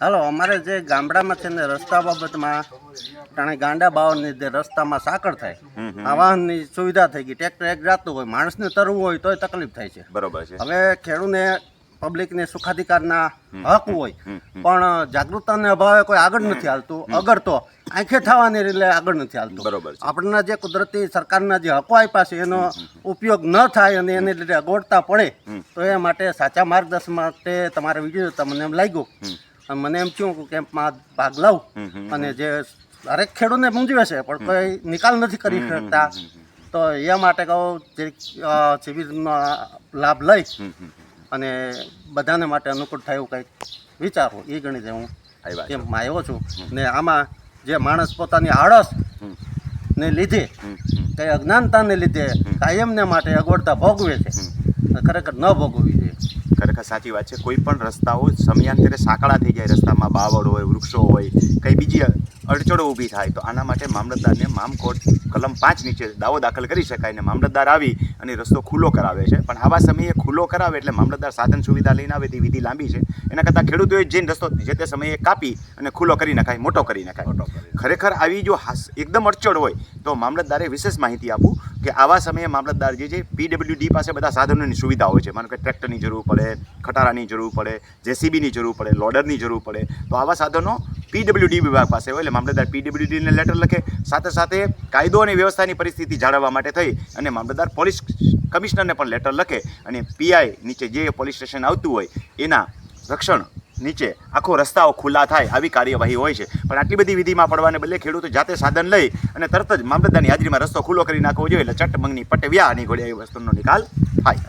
હાલો અમારે જે ગામડામાં છે ને રસ્તા બાબતમાં જાણે ગાંડા બાવળની જે રસ્તામાં સાંકળ થાય. આ વાહનની સુવિધા થઈ ગઈ ટ્રેક્ટર એક જાતું હોય માણસને તરવું હોય તોય તકલીફ થાય છે. બરોબર છે. હવે ખેડૂને પબ્લિકને સુખાધિકારના હક હોય પણ જાગૃતતાને અભાવે કોઈ આગળ નથી હાલતું. અગર તો આંખે થવાની રીતે આગળ નથી હાલતું. બરોબર આપણના જે કુદરતી સરકારના જે હકો આપ્યા છે એનો ઉપયોગ ન થાય અને એને લીધે અગવડતા પડે તો એ માટે સાચા માર્ગદર્શન માટે તમારા વીડિયો તમને એમ લાગ્યું. અને મને એમ થયું કે કેમ્પમાં ભાગ લઉં. અને જે દરેક ખેડૂતને મૂંઝવે છે પણ કોઈ નિકાલ નથી કરી શકતા. તો એ માટે કહું જે શિબિરનો લાભ લઈ. અને બધાને માટે અનુકૂળ થાય એવું કંઈક વિચારું. એ ગણીને હું. કેમ્પમાં આવ્યો છું. ને આમાં જે માણસ પોતાની આળસ ને લીધે કઈ અજ્ઞાનતાને લીધે કાયમને માટે અગવડતા ભોગવે છે. ખરેખર ન ભોગવવી જોઈએ. ખરેખર સાચી વાત છે. કોઈ પણ રસ્તાઓ સમયાંતરે સાંકડા થઈ જાય રસ્તામાં, બાવળ હોય, વૃક્ષો હોય, કંઈ બીજી અડચણો ઊભી થાય. તો આના માટે મામલતદારને મામકોટ કલમ પાંચ નીચે દાવો દાખલ કરી શકાય ને મામલતદાર આવી અને રસ્તો ખુલ્લો કરાવે છે. પણ આવા સમયે ખુલ્લો કરાવે એટલે મામલતદાર સાધન સુવિધા લઈને આવે તે વિધિ લાંબી છે. એના કરતાં ખેડૂતોએ જઈને રસ્તો જે તે સમયે કાપી અને ખુલ્લો કરી નાખાય મોટો કરી નખાય. ખરેખર આવી જો એકદમ અડચણ હોય તો મામલતદારે વિશેષ માહિતી આપું કે આવા સમયે મામલતદાર જે છે પીડબ્લ્યુડી પાસે બધા સાધનોની સુવિધા હોય છે. માનો કે ટ્રેક્ટરની જરૂર પડે ખટારાની જરૂર પડે જેસીબીની જરૂર પડે લોડરની જરૂર પડે. તો આવા સાધનો પીડબ્લ્યુડી વિભાગ પાસે હોય, એટલે મામલતદાર પીડબ્લ્યુડીને લેટર લખે. સાથે સાથે કાયદો અને વ્યવસ્થાની પરિસ્થિતિ જાળવવા માટે થઈ અને મામલતદાર પોલીસ કમિશનરને પણ લેટર લખે અને પીઆઈ નીચે જે પોલીસ સ્ટેશન આવતું હોય, એના રક્ષણ નીચે આખો રસ્તાઓ ખુલ્લા થાય આવી કાર્યવાહી હોય છે. પણ આટલી બધી વિધિમાં પડવાને બદલે ખેડૂતો જાતે સાધન લઈ અને તરત જ મામલતદારની હાજરીમાં રસ્તો ખુલ્લો કરી નાખવો જોઈએ, એટલે ચટ પટવ્યા પટ વ્યા ની ઘોડે એ વસ્તુનો નિકાલ થાય.